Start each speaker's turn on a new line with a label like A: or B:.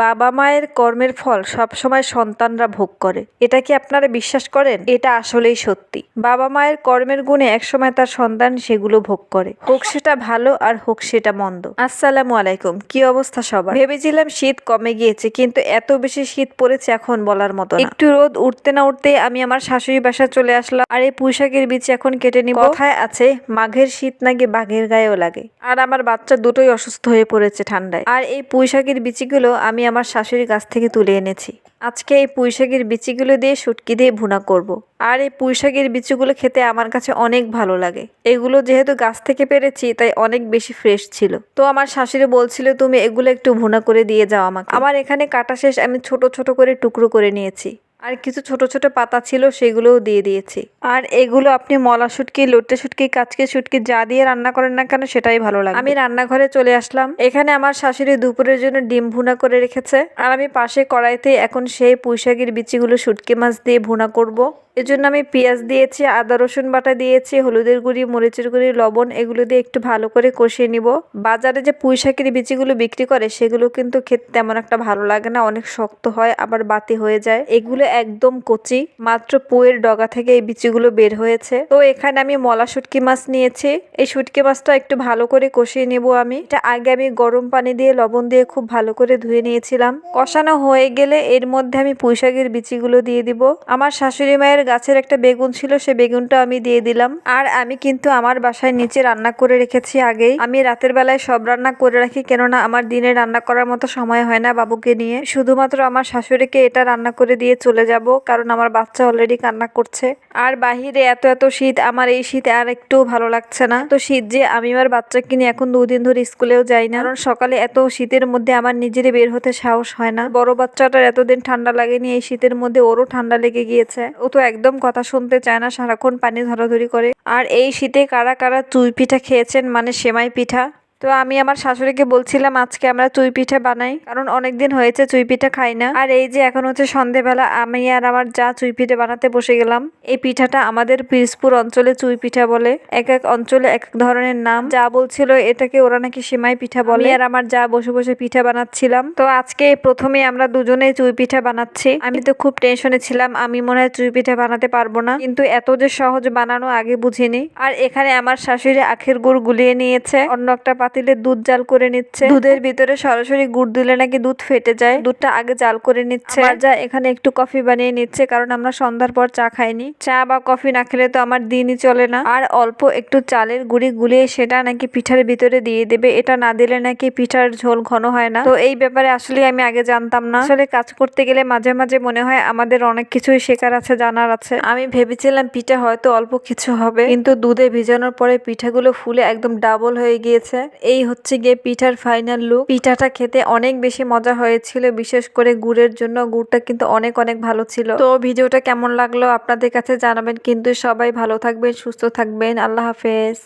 A: বাবা মায়ের কর্মের ফল সবসময় সন্তানরা ভোগ করে। এটা কি আপনারা বিশ্বাস করেন? এটা আসলেই সত্যি। বাবা মায়ের কর্মের গুণে একসময় তার সন্তান সেগুলো ভোগ করে। হোক সেটা ভালো আর হোক সেটা মন্দ। আসসালামু আলাইকুম। কি অবস্থা সবার? ভেবেছিলাম শীত কমে গিয়েছে, কিন্তু এত বেশি শীত পড়েছে এখন বলার মতো একটু রোদ উঠতে না উঠতে আমি আমার শাশুড়ি বাসা চলে আসলাম। আর এই পুঁইশাকের বীজ এখন কেটে নিব। কথায় আছে, মাঘের শীত নাকি বাঘের গায়েও লাগে। আর আমার বাচ্চা দুটোই অসুস্থ হয়ে পড়েছে ঠান্ডায়। আর এই পুঁইশাকের বিচিগুলো আমি আমার শাশুড়ির কাছ থেকে তুলে এনেছি। আজকে এই পুঁইশাকের বিচিগুলো দিয়ে শুটকি দিয়ে ভুনা করব। আর এই পুঁইশাকের বিচিগুলো খেতে আমার কাছে অনেক ভালো লাগে। এগুলো যেহেতু গাছ থেকে পেরেছি, তাই অনেক বেশি ফ্রেশ ছিল। তো আমার শাশুড়ি বলছিল, তুমি এগুলো একটু ভুনা করে দিয়ে যাও আমাকে। আমার এখানে কাটা শেষ আমি ছোট ছোট করে টুকরো করে নিয়েছি। আর কিছু ছোট ছোট পাতা ছিল, সেগুলোও দিয়ে দিয়েছি। আর এগুলো আপনি মলা শুটকি, লোটে শুটকি, কাচকে শুটকি যা দিয়ে রান্না করেন না কেন, সেটাই ভালো লাগে আমি রান্নাঘরে চলে আসলাম। এখানে আমার শাশুড়ি দুপুরের জন্য ডিম ভুনা করে রেখেছে। আর আমি পাশে কড়াইতে এখন সেই পুঁইশাকের বিচিগুলো শুটকি মাছ দিয়ে ভুনা করব। এজন্য আমি পেঁয়াজ দিয়েছি, আদা, রসুন বাটা দিয়েছি, হলুদের গুঁড়ি, মরিচের গুঁড়ি, লবণ, এগুলো দিয়ে একটু ভালো করে কষিয়ে নিব। বাজারে যে পুঁই শাকের বিচিগুলো বিক্রি করে সেগুলো কিন্তু খেতে তেমন একটা ভালো লাগে না, অনেক শক্ত হয়, আবার বাতি হয়ে যায়। এগুলো একদম কচি, মাত্র পুয়ের ডগা থেকে এই বিচিগুলো বের হয়েছে। তো এখানে আমি মলা শুটকি মাছ নিয়েছি, এই শুটকি মাছটা একটু ভালো করে কষিয়ে নিব আমি। এটা আগে আমি গরম পানি দিয়ে, লবণ দিয়ে খুব ভালো করে ধুয়ে নিয়েছিলাম। কষানো হয়ে গেলে এর মধ্যে আমি পুঁই শাকের বিচিগুলো দিয়ে দিব। আমার শাশুড়ি মায়ের গাছের একটা বেগুন ছিল, সে বেগুনটা আমি দিয়ে দিলাম। আর আমি কিন্তু আমার বাসায় নিচে রান্না করে রেখেছি আগেই। আমি রাতের বেলায় সব রান্না করে রাখি, কেননা আমার দিনে রান্না করার মতো সময় হয় না বাবুকে নিয়ে। শুধুমাত্র আমার শাশুড়িকে এটা রান্না করে দিয়ে চলে যাব, কারণ আমার বাচ্চা অলরেডি কান্না করছে। আর বাহিরে এত এত শীত, আমার এই শীত আর একটু ভালো লাগছে না। তো শীত যে, আমি আমার বাচ্চাকে নিয়ে এখন দুদিন ধরে স্কুলেও যাই না। কারণ সকালে এত শীতের মধ্যে আমার নিজেরই বের হতে সাহস হয় না। বড় বাচ্চাটার এতদিন ঠান্ডা লাগেনি, এই শীতের মধ্যে ওরও ঠান্ডা লেগে গিয়েছে। ও তো একদম কথা শুনতে চায় না, সারাক্ষণ পানি ধরাধরি করে। আর এই শীতে কারা কারা চুই পিঠা খেয়েছেন মানে সেমাই পিঠা? তো আমি আমার শাশুড়িকে বলছিলাম আজকে আমরা চুই পিঠা বানাই। কারণ অনেকদিন হয়েছে চুই পিঠা খাই না। আর এই যে এখন হচ্ছে সন্ধেবেলা আমি আর আমার যা চুই পিঠে বানাতে বসে গেলাম এই পিঠাটা আমাদের পিরসপুর অঞ্চলে চুই পিঠা বলে। এক এক অঞ্চলে এক এক ধরনের নাম। যা বলছিল এটাকে ওরা নাকি সেমাই পিঠা বলে। আর আমার যা বসে বসে পিঠা বানাচ্ছিলাম তো আজকে প্রথমে আমরা দুজনে চুই পিঠা বানাচ্ছি। আমি তো খুব টেনশনে ছিলাম আমি মনে হয় চুই পিঠা বানাতে পারব না। কিন্তু এত যে সহজ বানানো আগে বুঝিনি। আর এখানে আমার শাশুড়ি আখের গুড় গুলিয়ে নিয়েছে। অন্য একটা পাতিলে দুধ জাল করে নিচ্ছে। দুধের ভিতরে সরাসরি গুড় দিলে নাকি দুধ ফেটে যায়। দুধটা আগে জাল করে নিচ্ছে। আর যা এখানে একটু কফি বানিয়ে নিচ্ছে কারণ আমরা সন্ধ্যার পর চা খাইনি। চা বা কফি না খেলে তো আমার দিনই চলে না। আর অল্প একটু চালের গুঁড়ি গুলিয়ে সেটা নাকি পিঠার ভিতরে দিয়ে দেবে। এটা না দিলে নাকি পিঠার ঝোল ঘন হয় না। তো এই ব্যাপারে আসলে আমি আগে জানতাম না। আসলে কাজ করতে গেলে মাঝে মাঝে মনে হয় আমাদের অনেক কিছুই শেখার আছে জানার আছে। আমি ভেবেছিলাম পিঠা হয়তো অল্প কিছু হবে। কিন্তু দুধে ভিজানোর পরে পিঠাগুলো ফুলে একদম ডাবল হয়ে গিয়েছে। এই হচ্ছে গিয়ে পিঠার ফাইনাল লুক পিঠাটা খেতে অনেক বেশি মজা হয়েছিল, বিশেষ করে গুড়ের জন্য। গুড়টা কিন্তু অনেক অনেক ভালো ছিল। তো ভিডিওটা কেমন লাগল আপনাদের কাছে জানাবেন। কিন্তু সবাই ভালো থাকবেন, সুস্থ থাকবেন। আল্লাহ হাফেজ।